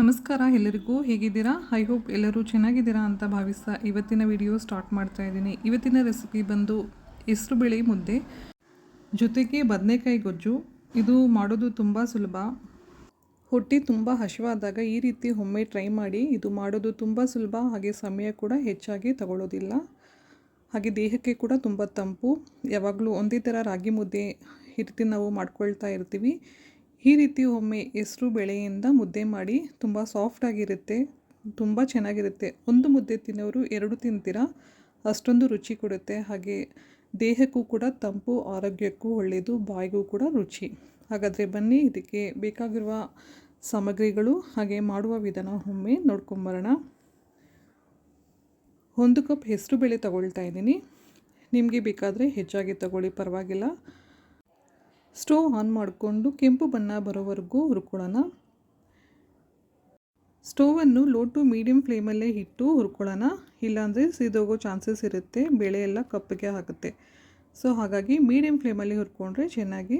ನಮಸ್ಕಾರ ಎಲ್ಲರಿಗೂ, ಹೇಗಿದ್ದೀರಾ? ಐ ಹೋಪ್ ಎಲ್ಲರೂ ಚೆನ್ನಾಗಿದ್ದೀರಾ ಅಂತ ಭಾವಿಸ್ತಾ ಇವತ್ತಿನ ವಿಡಿಯೋ ಸ್ಟಾರ್ಟ್ ಮಾಡ್ತಾ ಇದ್ದೀನಿ. ಇವತ್ತಿನ ರೆಸಿಪಿ ಬಂದು ಹೆಸರು ಬೇಳೆ ಮುದ್ದೆ, ಜೊತೆಗೆ ಬದನೆಕಾಯಿ ಗೊಜ್ಜು. ಇದು ಮಾಡೋದು ತುಂಬ ಸುಲಭ. ಹೊಟ್ಟೆ ತುಂಬ ಹಸಿವಾದಾಗ ಈ ರೀತಿ ಒಮ್ಮೆ ಟ್ರೈ ಮಾಡಿ, ಇದು ಮಾಡೋದು ತುಂಬ ಸುಲಭ. ಹಾಗೆ ಸಮಯ ಕೂಡ ಹೆಚ್ಚಾಗಿ ತಗೊಳ್ಳೋದಿಲ್ಲ. ಹಾಗೆ ದೇಹಕ್ಕೆ ಕೂಡ ತುಂಬ ತಂಪು. ಯಾವಾಗಲೂ ಒಂದೇ ಥರ ರಾಗಿ ಮುದ್ದೆ ಈ ರೀತಿ ನಾವು ಮಾಡ್ಕೊಳ್ತಾ ಇರ್ತೀವಿ. ಈ ರೀತಿ ಒಮ್ಮೆ ಹೆಸರು ಬೇಳೆಯಿಂದ ಮುದ್ದೆ ಮಾಡಿ ತುಂಬ ಸಾಫ್ಟಾಗಿರುತ್ತೆ ತುಂಬ ಚೆನ್ನಾಗಿರುತ್ತೆ. ಒಂದು ಮುದ್ದೆ ತಿನ್ನೋರು ಎರಡು ತಿಂತೀರಾ? ಅಷ್ಟೊಂದು ರುಚಿ ಕೊಡುತ್ತೆ. ಹಾಗೆ ದೇಹಕ್ಕೂ ಕೂಡ ತಂಪು, ಆರೋಗ್ಯಕ್ಕೂ ಒಳ್ಳೆಯದು ಬಾಯಿಗೂ ಕೂಡ ರುಚಿ. ಹಾಗಾದರೆ ಬನ್ನಿ, ಇದಕ್ಕೆ ಬೇಕಾಗಿರುವ ಸಾಮಗ್ರಿಗಳು ಹಾಗೆ ಮಾಡುವ ವಿಧಾನ ಒಮ್ಮೆ ನೋಡ್ಕೊಂಬರೋಣ. ಒಂದು ಕಪ್ ಹೆಸರು ಬೇಳೆ ತಗೊಳ್ತಾ ಇದ್ದೀನಿ. ನಿಮಗೆ ಬೇಕಾದರೆ ಹೆಚ್ಚಾಗಿ ತಗೊಳ್ಳಿ, ಪರವಾಗಿಲ್ಲ. ಸ್ಟೋವ್ ಆನ್ ಮಾಡಿಕೊಂಡು ಕೆಂಪು ಬಣ್ಣ ಬರೋವರೆಗೂ ಹುರ್ಕೊಳ್ಳೋಣ. ಸ್ಟೋವನ್ನು ಲೋ ಟು ಮೀಡಿಯಮ್ ಫ್ಲೇಮಲ್ಲೇ ಇಟ್ಟು ಹುರ್ಕೊಳ್ಳೋಣ. ಇಲ್ಲಾಂದರೆ ಸೀದೋಗೋ ಚಾನ್ಸಸ್ ಇರುತ್ತೆ, ಬೇಳೆ ಎಲ್ಲ ಕಪ್ಪಿಗೆ ಆಗುತ್ತೆ. ಸೊ, ಹಾಗಾಗಿ ಮೀಡಿಯಮ್ ಫ್ಲೇಮಲ್ಲಿ ಹುರ್ಕೊಂಡ್ರೆ ಚೆನ್ನಾಗಿ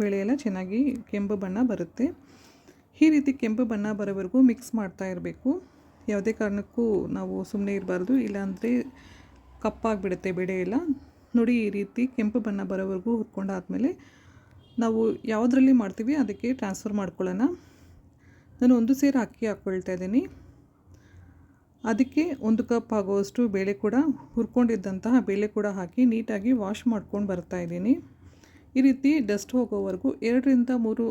ಬೇಳೆ ಎಲ್ಲ ಚೆನ್ನಾಗಿ ಕೆಂಪು ಬಣ್ಣ ಬರುತ್ತೆ. ಈ ರೀತಿ ಕೆಂಪು ಬಣ್ಣ ಬರೋವರೆಗೂ ಮಿಕ್ಸ್ ಮಾಡ್ತಾ ಇರಬೇಕು. ಯಾವುದೇ ಕಾರಣಕ್ಕೂ ನಾವು ಸುಮ್ಮನೆ ಇರಬಾರ್ದು, ಇಲ್ಲಾಂದರೆ ಕಪ್ಪಾಗಿಬಿಡುತ್ತೆ ಬೇಳೆ ಎಲ್ಲ. ನೋಡಿ ಈ ರೀತಿ ಕೆಂಪು ಬಣ್ಣ ಬರೋವರೆಗೂ ಹುರ್ಕೊಂಡಾದಮೇಲೆ ನಾವು ಯಾವುದರಲ್ಲಿ ಮಾಡ್ತೀವಿ ಅದಕ್ಕೆ ಟ್ರಾನ್ಸ್ಫರ್ ಮಾಡ್ಕೊಳ್ಳೋಣ. ನಾನು ಒಂದು ಸೇರು ಅಕ್ಕಿ ಹಾಕ್ಕೊಳ್ತಾ ಇದ್ದೀನಿ. ಅದಕ್ಕೆ ಒಂದು ಕಪ್ ಆಗುವಷ್ಟು ಬೇಳೆ ಕೂಡ ಹುರ್ಕೊಂಡಿದ್ದಂತಹ ಬೇಳೆ ಕೂಡ ಹಾಕಿ ನೀಟಾಗಿ ವಾಶ್ ಮಾಡ್ಕೊಂಡು ಬರ್ತಾ ಇದ್ದೀನಿ. ಈ ರೀತಿ ಡಸ್ಟ್ ಹೋಗೋವರೆಗೂ ಎರಡರಿಂದ ಮೂರು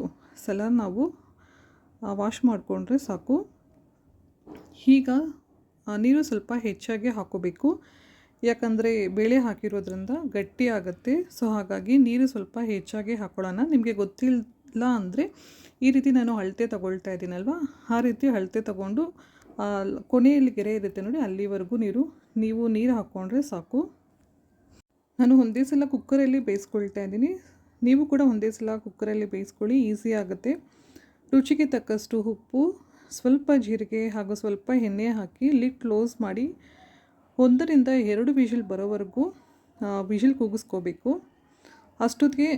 ಸಲ ನಾವು ವಾಶ್ ಮಾಡಿಕೊಂಡ್ರೆ ಸಾಕು. ಈಗ ನೀರು ಸ್ವಲ್ಪ ಹೆಚ್ಚಾಗಿ ಹಾಕೋಬೇಕು. ಯಾಕಂದರೆ ಬೇಳೆ ಹಾಕಿರೋದ್ರಿಂದ ಗಟ್ಟಿ ಆಗುತ್ತೆ. ಸೊ ಹಾಗಾಗಿ ನೀರು ಸ್ವಲ್ಪ ಹೆಚ್ಚಾಗಿ ಹಾಕೊಳ್ಳೋಣ. ನಿಮಗೆ ಗೊತ್ತಿಲ್ಲ ಅಂದರೆ ಈ ರೀತಿ ನಾನು ಅಳತೆ ತಗೊಳ್ತಾ ಇದ್ದೀನಲ್ವ? ಆ ರೀತಿ ಅಳತೆ ತಗೊಂಡು ಕೊನೆಯಲ್ಲಿ ಗೆರೆ ಇರುತ್ತೆ ನೋಡಿ, ಅಲ್ಲಿವರೆಗೂ ನೀರು, ನೀವು ನೀರು ಹಾಕ್ಕೊಂಡ್ರೆ ಸಾಕು. ನಾನು ಒಂದೇ ಸಲ ಕುಕ್ಕರಲ್ಲಿ ಬೇಯಿಸ್ಕೊಳ್ತಾ ಇದ್ದೀನಿ. ನೀವು ಕೂಡ ಒಂದೇ ಸಲ ಕುಕ್ಕರಲ್ಲಿ ಬೇಯಿಸ್ಕೊಳ್ಳಿ, ಈಸಿ ಆಗುತ್ತೆ. ರುಚಿಗೆ ತಕ್ಕಷ್ಟು ಉಪ್ಪು, ಸ್ವಲ್ಪ ಜೀರಿಗೆ ಹಾಗೂ ಸ್ವಲ್ಪ ಎಣ್ಣೆ ಹಾಕಿ ಲಿಡ್ ಕ್ಲೋಸ್ ಮಾಡಿ ಒಂದರಿಂದ ಎರಡು ವಿಷಲ್ ಬರೋವರೆಗೂ ವಿಷಲ್ ಕೂಗಿಸ್ಕೋಬೇಕು. ಅಷ್ಟೊತ್ತಿಗೆ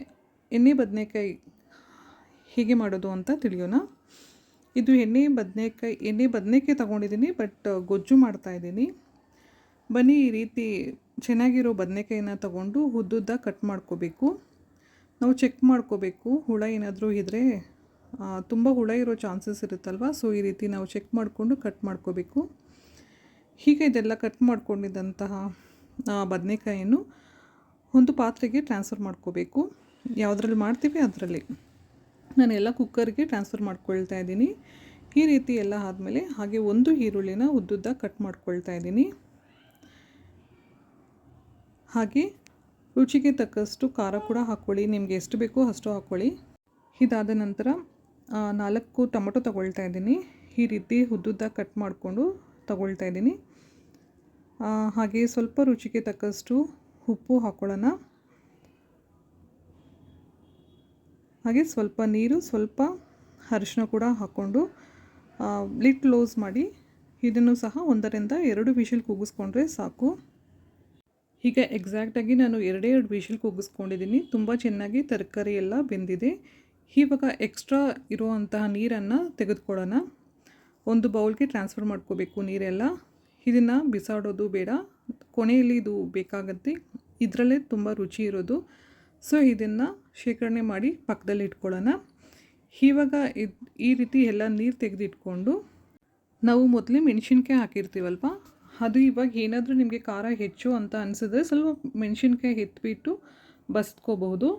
ಎಣ್ಣೆ ಬದನೆಕಾಯಿ ಹೇಗೆ ಮಾಡೋದು ಅಂತ ತಿಳಿಯೋಣ. ಇದು ಎಣ್ಣೆ ಬದನೆಕಾಯಿ ಎಣ್ಣೆ ಬದನೆಕಾಯಿ ತೊಗೊಂಡಿದ್ದೀನಿ, ಬಟ್ ಗೊಜ್ಜು ಮಾಡ್ತಾಯಿದ್ದೀನಿ ಬನ್ನಿ ಈ ರೀತಿ ಚೆನ್ನಾಗಿರೋ ಬದನೆಕಾಯಿನ ತಗೊಂಡು ಉದ್ದುದ್ದ ಕಟ್ ಮಾಡ್ಕೋಬೇಕು. ನಾವು ಚೆಕ್ ಮಾಡ್ಕೋಬೇಕು, ಹುಳ ಏನಾದರೂ ಇದ್ದರೆ ತುಂಬ ಹುಳ ಇರೋ ಚಾನ್ಸಸ್ ಇರುತ್ತಲ್ವ? ಸೊ, ಈ ರೀತಿ ನಾವು ಚೆಕ್ ಮಾಡಿಕೊಂಡು ಕಟ್ ಮಾಡ್ಕೋಬೇಕು. ಹೀಗೆ ಇದೆಲ್ಲ ಕಟ್ ಮಾಡ್ಕೊಂಡಿದ್ದಂತಹ ಬದನೆಕಾಯಿಯನ್ನು ಒಂದು ಪಾತ್ರೆಗೆ ಟ್ರಾನ್ಸ್ಫರ್ ಮಾಡ್ಕೋಬೇಕು. ಯಾವುದ್ರಲ್ಲಿ ಮಾಡ್ತೀವಿ ಅದರಲ್ಲಿ. ನಾನು ಎಲ್ಲ ಕುಕ್ಕರ್ಗೆ ಟ್ರಾನ್ಸ್ಫರ್ ಮಾಡ್ಕೊಳ್ತಾ ಇದ್ದೀನಿ. ಈ ರೀತಿ ಎಲ್ಲ ಆದಮೇಲೆ ಹಾಗೆ ಒಂದು ಈರುಳ್ಳಿನ ಉದ್ದುದ್ದ ಕಟ್ ಮಾಡ್ಕೊಳ್ತಾ ಇದ್ದೀನಿ. ಹಾಗೆ ರುಚಿಗೆ ತಕ್ಕಷ್ಟು ಖಾರ ಕೂಡ ಹಾಕ್ಕೊಳ್ಳಿ ನಿಮಗೆ ಎಷ್ಟು ಬೇಕೋ ಅಷ್ಟು ಹಾಕ್ಕೊಳ್ಳಿ ಇದಾದ ನಂತರ ನಾಲ್ಕು ಟೊಮೊಟೊ ತಗೊಳ್ತಾ ಇದ್ದೀನಿ. ಈ ರೀತಿ ಉದ್ದುದ್ದ ಕಟ್ ಮಾಡಿಕೊಂಡು ತಗೊಳ್ತಾ ಇದ್ದೀನಿ. ಹಾಗೆ ಸ್ವಲ್ಪ ರುಚಿಗೆ ತಕ್ಕಷ್ಟು ಉಪ್ಪು ಹಾಕ್ಕೊಳ್ಳೋಣ ಹಾಗೆ ಸ್ವಲ್ಪ ನೀರು, ಸ್ವಲ್ಪ ಅರಿಶಿನ ಕೂಡ ಹಾಕ್ಕೊಂಡು ಲಿಟ್ ಕ್ಲೋಸ್ ಮಾಡಿ ಇದನ್ನು ಸಹ ಒಂದರಿಂದ ಎರಡು ವಿಷಲ್ ಕೂಗಿಸ್ಕೊಂಡ್ರೆ ಸಾಕು. ಈಗ ಎಕ್ಸಾಕ್ಟಾಗಿ ನಾನು ಎರಡೇ ಎರಡು ವಿಷಲ್ ಕೂಗಿಸ್ಕೊಂಡಿದ್ದೀನಿ ತುಂಬ ಚೆನ್ನಾಗಿ ತರಕಾರಿ ಎಲ್ಲ ಬೆಂದಿದೆ. ಇವಾಗ ಎಕ್ಸ್ಟ್ರಾ ಇರುವಂತಹ ನೀರನ್ನು ತೆಗೆದುಕೊಳ್ಳೋಣ. ಒಂದು ಬೌಲ್ಗೆ ಟ್ರಾನ್ಸ್ಫರ್ ಮಾಡ್ಕೋಬೇಕು ನೀರೆಲ್ಲ. ಇದನ್ನು ಬಿಸಾಡೋದು ಬೇಡ. ಕೊನೆಯಲ್ಲಿ ಇದು ಬೇಕಾಗತ್ತೆ. ಇದರಲ್ಲೇ ತುಂಬ ರುಚಿ ಇರೋದು. ಸೊ ಇದನ್ನು ಶೇಖರಣೆ ಮಾಡಿ ಪಕ್ಕದಲ್ಲಿ ಇಟ್ಕೊಳ್ಳೋಣ. ಇವಾಗ ಇದು, ಈ ರೀತಿ ಎಲ್ಲ ನೀರು ತೆಗೆದಿಟ್ಕೊಂಡು ನಾವು ಮೊದಲೇ ಮೆಣಸಿನ್ಕಾಯಿ ಹಾಕಿರ್ತೀವಲ್ವ? ಅದು ಇವಾಗ ಏನಾದರೂ ನಿಮಗೆ ಖಾರ ಹೆಚ್ಚು ಅಂತ ಅನಿಸಿದ್ರೆ ಸ್ವಲ್ಪ ಮೆಣಸಿನ್ಕಾಯಿ ಎತ್ಬಿಟ್ಟು ಬಸ್ಕೋಬಹುದು.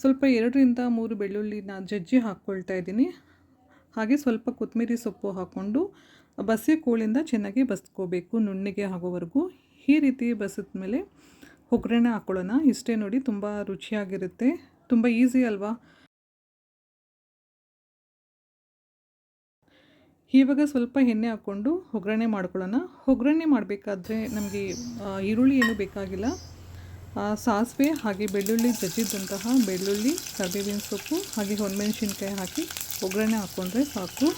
ಸ್ವಲ್ಪ ಎರಡರಿಂದ ಮೂರು ಬೆಳ್ಳುಳ್ಳಿನ ಜಜ್ಜಿ ಹಾಕ್ಕೊಳ್ತಾ ಇದ್ದೀನಿ. ಹಾಗೆ ಸ್ವಲ್ಪ ಕೊತ್ತಂಬರಿ ಸೊಪ್ಪು ಹಾಕ್ಕೊಂಡು ಬಸಿ ಕೋಳಿಂದ ಚೆನ್ನಾಗಿ ಬಸ್ಕೋಬೇಕು. ನುಣ್ಣಿಗೆ ಆಗೋವರೆಗೂ ಈ ರೀತಿ ಬಸಿದ ಮೇಲೆ ಒಗ್ಗರಣೆ ಹಾಕ್ಕೊಳ್ಳೋಣ ಇಷ್ಟೇ ನೋಡಿ ತುಂಬ ರುಚಿಯಾಗಿರುತ್ತೆ. ತುಂಬ ಈಸಿ ಅಲ್ವಾ? ಇವಾಗ ಸ್ವಲ್ಪ ಎಣ್ಣೆ ಹಾಕ್ಕೊಂಡು ಒಗ್ಗರಣೆ ಮಾಡ್ಕೊಳ್ಳೋಣ. ಒಗ್ಗರಣೆ ಮಾಡಬೇಕಾದ್ರೆ ನಮಗೆ ಈರುಳ್ಳಿ ಏನು ಬೇಕಾಗಿಲ್ಲ. ಸಾಸಿವೆ ಹಾಗೆ ಬೆಳ್ಳುಳ್ಳಿ ಜಜ್ಜಿದ್ದಂತಹ ಬೆಳ್ಳುಳ್ಳಿ, ಕರಿಬೇವಿನ ಸೊಪ್ಪು ಹಾಗೆ ಒಣಮೆಣಸಿನ್ಕಾಯಿ ಹಾಕಿ ಒಗ್ಗರಣೆ ಹಾಕ್ಕೊಂಡ್ರೆ ಸಾಕು.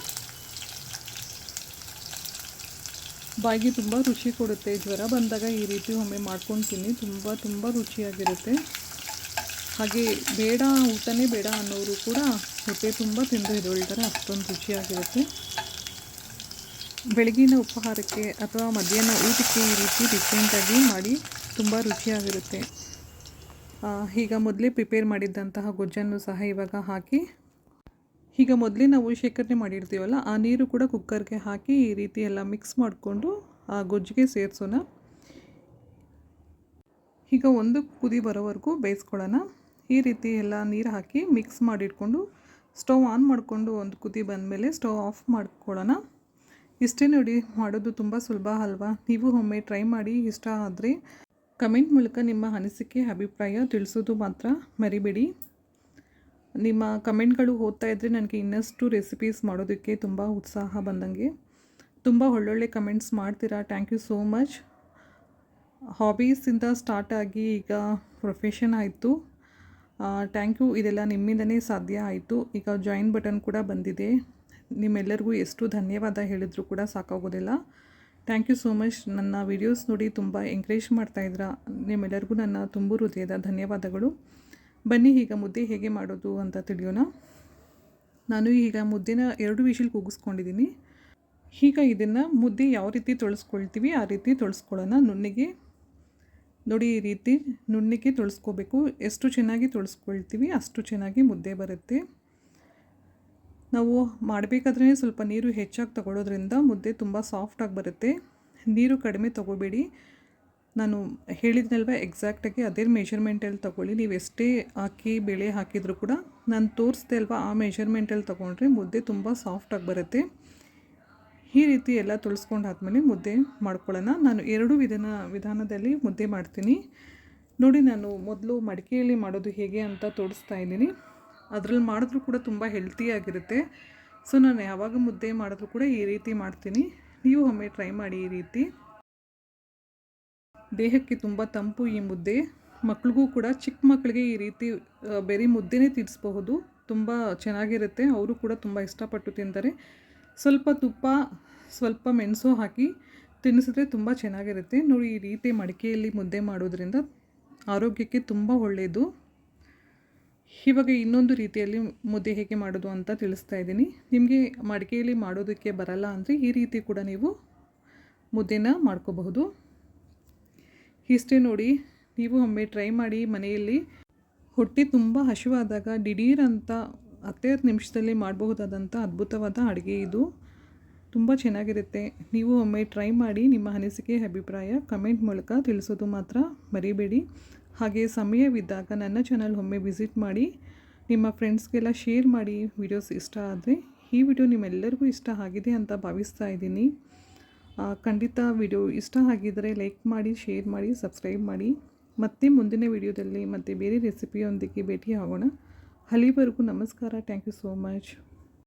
ಬಾಯಿಗೆ ತುಂಬ ರುಚಿ ಕೊಡುತ್ತೆ. ಜ್ವರ ಬಂದಾಗ ಈ ರೀತಿ ಒಮ್ಮೆ ಮಾಡ್ಕೊಂಡು ತಿನ್ನಿ ತುಂಬ ತುಂಬ ರುಚಿಯಾಗಿರುತ್ತೆ. ಹಾಗೆ ಬೇಡ, ಊಟನೇ ಬೇಡ ಅನ್ನೋರು ಕೂಡ ಹೊಟ್ಟೆ ತುಂಬ ತಿಂದು ಎದ್ದೇಳ್ತಾರೆ ಅಷ್ಟೊಂದು ರುಚಿಯಾಗಿರುತ್ತೆ. ಬೆಳಗಿನ ಉಪಹಾರಕ್ಕೆ ಅಥವಾ ಮಧ್ಯಾಹ್ನ ಊಟಕ್ಕೆ ಈ ರೀತಿ ಡಿಫ್ರೆಂಟಾಗಿ ಮಾಡಿ ತುಂಬ ರುಚಿಯಾಗಿರುತ್ತೆ. ಈಗ ಮೊದಲೇ ಪ್ರಿಪೇರ್ ಮಾಡಿದ್ದಂತಹ ಗೊಜ್ಜನ್ನು ಸಹ ಇವಾಗ ಹಾಕಿ ಈಗ ಮೊದಲೇ ನಾವು ಶೇಖರಣೆ ಮಾಡಿರ್ತೀವಲ್ಲ, ಆ ನೀರು ಕೂಡ ಕುಕ್ಕರ್ಗೆ ಹಾಕಿ ಈ ರೀತಿ ಎಲ್ಲ ಮಿಕ್ಸ್ ಮಾಡಿಕೊಂಡು ಆ ಗೊಜ್ಜಿಗೆ ಸೇರಿಸೋಣ. ಈಗ ಒಂದು ಕುದಿ ಬರೋವರೆಗೂ ಬೇಯಿಸ್ಕೊಳ್ಳೋಣ. ಈ ರೀತಿ ಎಲ್ಲ ನೀರು ಹಾಕಿ ಮಿಕ್ಸ್ ಮಾಡಿಟ್ಕೊಂಡು ಸ್ಟವ್ ಆನ್ ಮಾಡಿಕೊಂಡು ಒಂದು ಕುದಿ ಬಂದಮೇಲೆ ಸ್ಟವ್ ಆಫ್ ಮಾಡ್ಕೊಳ್ಳೋಣ. ಇಷ್ಟೇ ನೋಡಿ, ಮಾಡೋದು ತುಂಬ ಸುಲಭ ಅಲ್ವಾ? ನೀವು ಒಮ್ಮೆ ಟ್ರೈ ಮಾಡಿ, ಇಷ್ಟ ಆದರೆ ಕಮೆಂಟ್ ಮೂಲಕ ನಿಮ್ಮ ಅನಿಸಿಕೆ, ಅಭಿಪ್ರಾಯ ತಿಳಿಸೋದು ಮಾತ್ರ ಮರಿಬೇಡಿ. ನಿಮ್ಮ ಕಮೆಂಟ್ಗಳು ಓದ್ತಾ ಇದ್ದರೆ ನನಗೆ ಇನ್ನಷ್ಟು ರೆಸಿಪೀಸ್ ಮಾಡೋದಕ್ಕೆ ತುಂಬ ಉತ್ಸಾಹ ಬಂದಂಗೆ. ತುಂಬ ಒಳ್ಳೊಳ್ಳೆ ಕಮೆಂಟ್ಸ್ ಮಾಡ್ತೀರಾ. ಥ್ಯಾಂಕ್ ಯು ಸೋ ಮಚ್ ಹಾಬೀಸಿಂದ ಸ್ಟಾರ್ಟ್ ಆಗಿ ಈಗ ಪ್ರೊಫೆಷನ್ ಆಯಿತು. ಥ್ಯಾಂಕ್ ಯು ಇದೆಲ್ಲ ನಿಮ್ಮಿಂದನೇ ಸಾಧ್ಯ ಆಯಿತು. ಈಗ ಜಾಯಿನ್ ಬಟನ್ ಕೂಡ ಬಂದಿದೆ. ನಿಮ್ಮೆಲ್ಲರಿಗೂ ಎಷ್ಟು ಧನ್ಯವಾದ ಹೇಳಿದರೂ ಕೂಡ ಸಾಕಾಗೋದಿಲ್ಲ. ಥ್ಯಾಂಕ್ ಯು ಸೋ ಮಚ್ ನನ್ನ ವಿಡಿಯೋಸ್ ನೋಡಿ ತುಂಬ ಎಂಕರೇಜ್ ಮಾಡ್ತಾಯಿದ್ರ ನಿಮ್ಮೆಲ್ಲರಿಗೂ ನನ್ನ ತುಂಬು ಹೃದಯದ ಧನ್ಯವಾದಗಳು. ಬನ್ನಿ ಈಗ ಮುದ್ದೆ ಹೇಗೆ ಮಾಡೋದು ಅಂತ ತಿಳಿಯೋಣ. ನಾನು ಈಗ ಮುದ್ದೆನ ಎರಡು ವಿಷಲ್ ಕೂಗಿಸ್ಕೊಂಡಿದ್ದೀನಿ. ಈಗ ಇದನ್ನು ಮುದ್ದೆ ಯಾವ ರೀತಿ ತೊಳಸ್ಕೊಳ್ತೀವಿ ಆ ರೀತಿ ತೊಳಸ್ಕೊಳ್ಳೋಣ. ನುಣ್ಣಿಗೆ ನೋಡಿ ಈ ರೀತಿ ನುಣ್ಣಿಗೆ ತೊಳಸ್ಕೋಬೇಕು. ಎಷ್ಟು ಚೆನ್ನಾಗಿ ತೊಳಸ್ಕೊಳ್ತೀವಿ ಅಷ್ಟು ಚೆನ್ನಾಗಿ ಮುದ್ದೆ ಬರುತ್ತೆ. ನಾವು ಮಾಡಬೇಕಾದ್ರೆ ಸ್ವಲ್ಪ ನೀರು ಹೆಚ್ಚಾಗಿ ತಗೊಳ್ಳೋದ್ರಿಂದ ಮುದ್ದೆ ತುಂಬ ಸಾಫ್ಟಾಗಿ ಬರುತ್ತೆ. ನೀರು ಕಡಿಮೆ ತಗೋಬೇಡಿ. ನಾನು ಹೇಳಿದ್ನಲ್ವ ಎಕ್ಸಾಕ್ಟಾಗಿ ಅದೇ ಮೆಷರ್ಮೆಂಟಲ್ಲಿ ತೊಗೊಳ್ಳಿ. ನೀವು ಎಷ್ಟೇ ಹಾಕಿ, ಬೇಳೆ ಹಾಕಿದರೂ ಕೂಡ ನಾನು ತೋರಿಸ್ದೆ ಅಲ್ವಾ, ಆ ಮೆಷರ್ಮೆಂಟಲ್ಲಿ ತೊಗೊಂಡ್ರೆ ಮುದ್ದೆ ತುಂಬ ಸಾಫ್ಟಾಗಿ ಬರುತ್ತೆ. ಈ ರೀತಿ ಎಲ್ಲ ತುಳಿಸ್ಕೊಂಡಾದ್ಮೇಲೆ ಮುದ್ದೆ ಮಾಡ್ಕೊಳ್ಳೋಣ. ನಾನು ಎರಡು ವಿಧಾನ, ವಿಧಾನದಲ್ಲಿ ಮುದ್ದೆ ಮಾಡ್ತೀನಿ. ನೋಡಿ, ನಾನು ಮೊದಲು ಮಡಿಕೆಯಲ್ಲಿ ಮಾಡೋದು ಹೇಗೆ ಅಂತ ತೋರಿಸ್ತಾ ಇದ್ದೀನಿ. ಅದರಲ್ಲಿ ಮಾಡಿದ್ರೂ ಕೂಡ ತುಂಬ ಹೆಲ್ತಿಯಾಗಿರುತ್ತೆ ಸೊ ನಾನು ಯಾವಾಗ ಮುದ್ದೆ ಮಾಡಿದ್ರೂ ಕೂಡ ಈ ರೀತಿ ಮಾಡ್ತೀನಿ. ನೀವು ಒಮ್ಮೆ ಟ್ರೈ ಮಾಡಿ ಈ ರೀತಿ. ದೇಹಕ್ಕೆ ತುಂಬ ತಂಪು ಈ ಮುದ್ದೆ. ಮಕ್ಳಿಗೂ ಕೂಡ ಚಿಕ್ಕ ಮಕ್ಕಳಿಗೆ ಈ ರೀತಿ ಬೆರಿ ಮುದ್ದೆನೇ ತಿನ್ನಿಸ್ಬಹುದು ತುಂಬ ಚೆನ್ನಾಗಿರುತ್ತೆ. ಅವರು ಕೂಡ ತುಂಬ ಇಷ್ಟಪಟ್ಟು ತಿಂತಾರೆ. ಸ್ವಲ್ಪ ತುಪ್ಪ, ಸ್ವಲ್ಪ ಮೆಣಸು ಹಾಕಿ ತಿನ್ನಿಸಿದ್ರೆ ತುಂಬ ಚೆನ್ನಾಗಿರುತ್ತೆ. ನೋಡಿ, ಈ ರೀತಿ ಮಡಿಕೆಯಲ್ಲಿ ಮುದ್ದೆ ಮಾಡೋದ್ರಿಂದ ಆರೋಗ್ಯಕ್ಕೆ ತುಂಬ ಒಳ್ಳೆಯದು ಇವಾಗ ಇನ್ನೊಂದು ರೀತಿಯಲ್ಲಿ ಮುದ್ದೆ ಹೇಗೆ ಮಾಡೋದು ಅಂತ ತಿಳಿಸ್ತಾ ಇದ್ದೀನಿ. ನಿಮಗೆ ಮಡಿಕೆಯಲ್ಲಿ ಮಾಡೋದಕ್ಕೆ ಬರಲ್ಲ ಅಂದರೆ ಈ ರೀತಿ ಕೂಡ ನೀವು ಮುದ್ದೆನ ಮಾಡ್ಕೋಬಹುದು. ಇಷ್ಟೇ ನೋಡಿ, ನೀವು ಒಮ್ಮೆ ಟ್ರೈ ಮಾಡಿ ಮನೆಯಲ್ಲಿ. ಹೊಟ್ಟೆ ತುಂಬ ಹಸಿವಾದಾಗ ದಿಢೀರ್ ಅಂತ ಹತ್ತು ನಿಮಿಷದಲ್ಲಿ ಮಾಡಬಹುದಾದಂಥ ಅದ್ಭುತವಾದ ಅಡುಗೆ ಇದು. ತುಂಬ ಚೆನ್ನಾಗಿರುತ್ತೆ. ನೀವು ಒಮ್ಮೆ ಟ್ರೈ ಮಾಡಿ ನಿಮ್ಮ ಅನಿಸಿಕೆ, ಅಭಿಪ್ರಾಯ ಕಮೆಂಟ್ ಮೂಲಕ ತಿಳಿಸೋದು ಮಾತ್ರ ಮರಿಬೇಡಿ. ಹಾಗೆ ಸಮಯವಿದ್ದಾಗ ನನ್ನ ಚಾನಲ್ ಒಮ್ಮೆ ವಿಸಿಟ್ ಮಾಡಿ, ನಿಮ್ಮ ಫ್ರೆಂಡ್ಸ್ಗೆಲ್ಲ ಶೇರ್ ಮಾಡಿ. ವಿಡಿಯೋಸ್ ಇಷ್ಟ ಆದರೆ ಈ ವಿಡಿಯೋ ನಿಮ್ಮೆಲ್ಲರಿಗೂ ಇಷ್ಟ ಆಗಿದೆ ಅಂತ ಭಾವಿಸ್ತಾ ಇದ್ದೀನಿ. ಖಂಡಿತ ವಿಡಿಯೋ ಇಷ್ಟ ಆಗಿದ್ದರೆ ಲೈಕ್ ಮಾಡಿ, ಶೇರ್ ಮಾಡಿ, ಸಬ್ಸ್ಕ್ರೈಬ್ ಮಾಡಿ. ಮತ್ತೆ ಮುಂದಿನ ವಿಡಿಯೋದಲ್ಲಿ ಮತ್ತೆ ಬೇರೆ ರೆಸಿಪಿಯೊಂದಿಗೆ ಭೇಟಿ ಆಗೋಣ ಅಲ್ಲಿವರೆಗೂ ನಮಸ್ಕಾರ. Thank you so much.